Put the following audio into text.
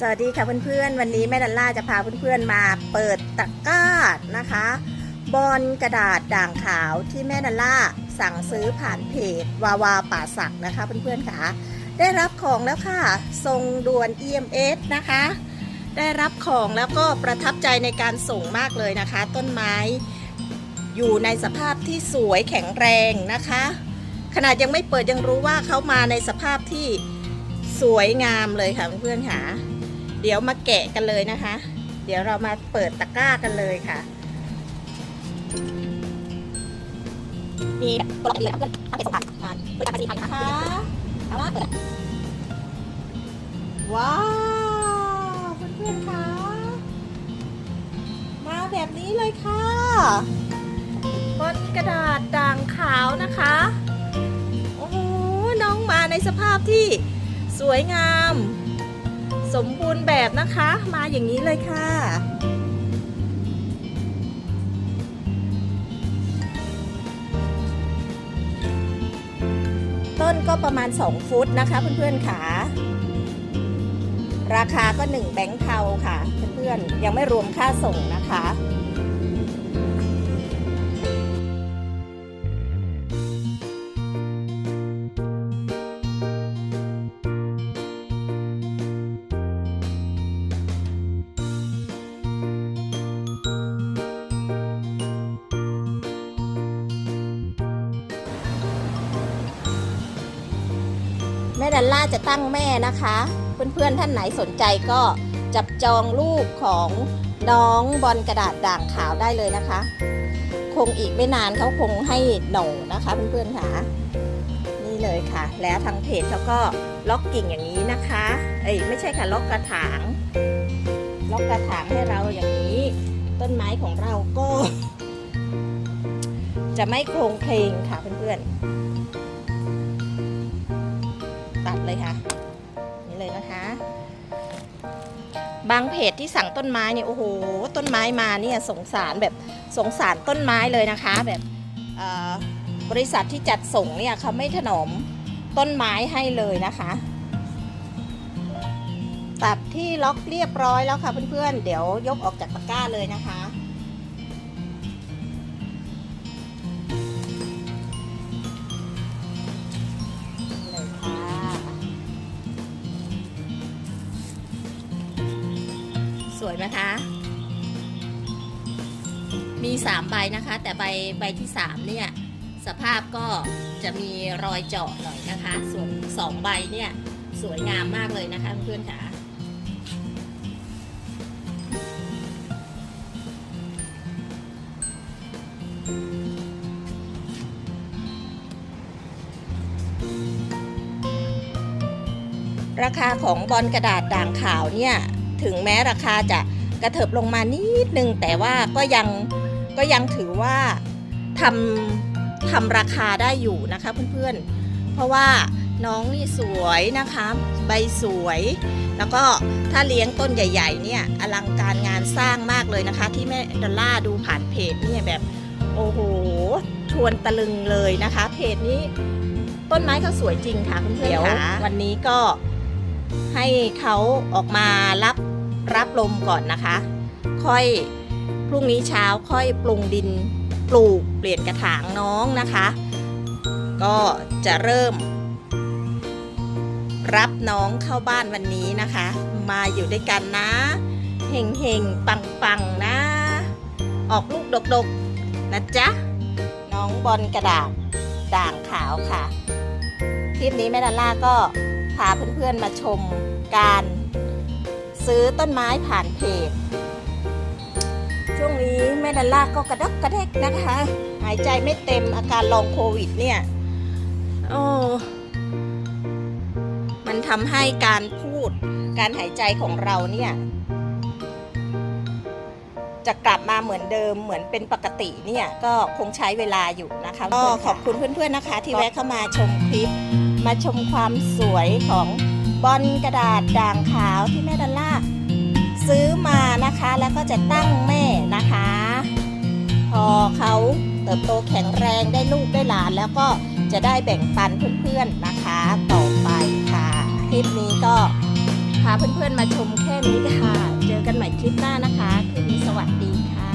สวัสดีค่ะเพื่อนๆ วันนี้แม่ดัลล่าจะพาเพื่อนๆมาเปิดตะกร้านะคะบอลกระดาษด่างขาวที่แม่ดัลล่าสั่งซื้อผ่านเพจวาวาป่าสักนะคะเพื่อนๆค่ะ ได้รับของแล้วค่ะส่งด่วน EMS นะคะ ได้รับของแล้วก็ประทับใจในการส่งมากเลยนะคะ ต้นไม้อยู่ในสภาพที่สวยแข็งแรงนะคะ ขนาดยังไม่เปิดยังรู้ว่าเขามาในสภาพที่สวยงามเลยค่ะเพื่อนๆค่ะ เดี๋ยวมาแกะกันเลยนะคะ เดี๋ยวเรามาเปิดตะกร้ากันเลยค่ะ มีปกติแล้วเพื่อนทำเป็นสองพันอ่านเปิการสีพันค่ะเอาละเปิดว้าวเพื่อนๆค่ะมาแบบนี้เลยค่ะบนกระดาษด่างขาวนะคะ โอ้โหน้องมาในสภาพที่สวยงาม สมบูรณ์แบบนะคะ มาอย่างนี้เลยค่ะ ต้นก็ประมาณ 2 ฟุตนะคะเพื่อนๆค่ะราคาก็ 1 แบงค์เทาค่ะ เพื่อนๆ ยังไม่รวมค่าส่งนะคะ ดัลล่าจะตั้งแม่นะคะ เพื่อนๆท่านไหนสนใจก็จับจองรูปของน้องบอลกระดาษด่างขาวได้เลยนะคะ คงอีกไม่นานเขาคงให้หนูนะคะเพื่อนๆค่ะนี่เลยค่ะ แล้วทางเพจเขาก็ล็อกกิ่งอย่างนี้นะคะ เอ้ยไม่ใช่ค่ะล็อกกระถาง ล็อกกระถางให้เราอย่างนี้ ต้นไม้ของเราก็ จะไม่โครงเพลงค่ะเพื่อนๆ เลยค่ะ นี่เลยนะคะ บางเพจที่สั่งต้นไม้เนี่ยโอ้โห ต้นไม้มาเนี่ยสงสารแบบสงสารต้นไม้เลยนะคะ แบบเอ่อบริษัทที่จัดส่งเนี่ยเขาไม่ถนอมต้นไม้ให้เลยนะคะ ตัดที่ล็อกเรียบร้อยแล้วค่ะเพื่อนๆ เดี๋ยวยกออกจากตะกร้าเลยนะคะ สวยไหมคะ มี3ใบนะคะ แต่ใบใบที่3เนี่ยสภาพก็จะมีรอยเจาะหน่อยนะคะ ส่วน2ใบเนี่ยสวยงามมากเลยนะคะเพื่อนๆค่ะราคาของบอลกระดาษด่างขาวเนี่ย ถึงแม้ราคาจะกระเถิบลงมานิดนึง แต่ว่าก็ยังก็ยังถือว่าทำทำราคาได้อยู่นะคะเพื่อนๆ เพราะว่าน้องนี่สวยนะคะ ใบสวย แล้วก็ถ้าเลี้ยงต้นใหญ่ๆเนี่ยอลังการงานสร้างมากเลยนะคะ ที่แม่ดอลล่าดูผ่านเพจเนี่ยแบบโอ้โหชวนตะลึงเลยนะคะ เพจนี้ต้นไม้เขาสวยจริงค่ะเพื่อนๆค่ะวันนี้ก็ ให้เขาออกมารับรับลมก่อนนะคะ ค่อยพรุ่งนี้เช้าค่อยปรุงดินปลูกเปลี่ยนกระถางน้องนะคะ ก็จะเริ่ม รับน้องเข้าบ้านวันนี้นะคะ มาอยู่ด้วยกันนะเฮงเฮงปังปังนะ ออกลูกดกๆนะจ๊ะ น้องบอลกระดาษด่างขาวค่ะ คลิปนี้แม่ดาล่าก็ พาเพื่อนๆมาชมการซื้อต้นไม้ผ่านเพจ ช่วงนี้แม่ดัลล่าก็กระดักกระแดกนะคะ หายใจไม่เต็มอาการลองโควิดเนี่ยโอ้มันทำให้การพูดการหายใจของเราเนี่ย จะกลับมาเหมือนเดิมเหมือนเป็นปกติเนี่ย ก็คงใช้เวลาอยู่นะคะ ก็ขอบคุณเพื่อนๆนะคะ ที่แวะเข้ามาชมคลิป มาชมความสวยของบอลกระดาษด่างขาวที่แม่ดอลล่าซื้อมานะคะ แล้วก็จะตั้งแม่นะคะ พอเขาเติบโตแข็งแรงได้ลูกได้หลาน แล้วก็จะได้แบ่งปันเพื่อนๆนะคะต่อไปค่ะ คลิปนี้ก็พาเพื่อนๆมาชมแค่นี้ค่ะ เจอกันใหม่คลิปหน้านะคะคืนนี้สวัสดีค่ะ